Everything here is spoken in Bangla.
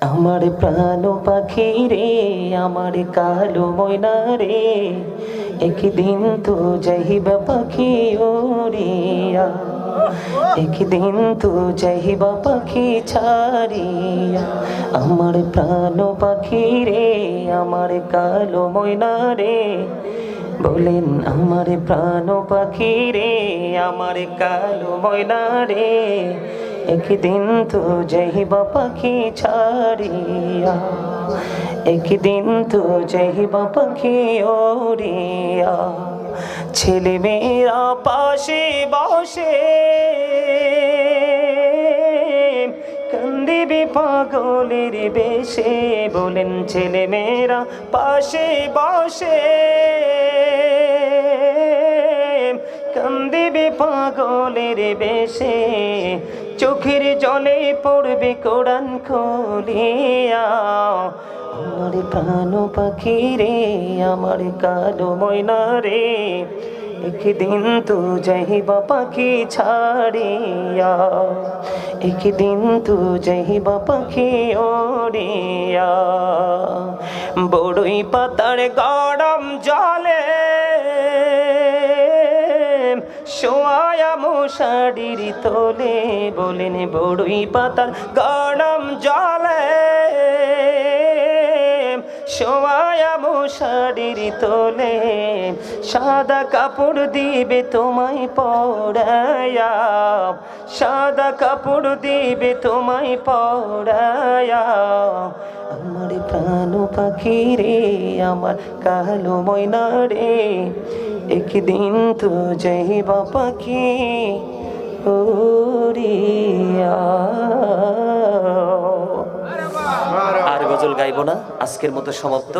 আমার প্রাণ পাখি রে আমার কালো ময়না রে একদিন তো যাইবা পাখি ওরিয়া একদিন তো যাইবা পাখি ছাড়িয়া। আমার প্রাণ পাখি রে আমার কালো ময়না রে বলেন আমার প্রাণ পাখি রে আমার কালো ময়না রে একদিন তো যাইবা পাখি ছাড়িয়া, একদিন তো যাইবা পাখি ওরিয়া ছেলে মেয়েরা পাশে বসে কান্দিবি পাগলের বেশে, বলেন ছেলে মেয়েরা পাশে বসে। কান্দিবি পাগলের বেশে, চোখের জলে পড়বে কোরআন খুলিয়া। আমার প্রাণ পাখি রে, আমার কালো ময়না রে, একদিন তো যাইবা পাখি ছাড়িয়া। একদিন তো যাইবা পাখি ওরিয়া বড়ই পাতার গরম জলে মশারির তোলে বলেন বড়ই পাতার গরম জলে। সোয়া মশারির তোলে সাদা কাপড় দিবে তোমায় পড়ায়া সাদা কাপড় দিবে তোমায় পড়ায়া আমার প্রাণ পাখি রে, আমার কালো ময়না রে। একদিন তো যাইবা পাখি আর গজল গাইব না, আজকের মতো সমাপ্ত।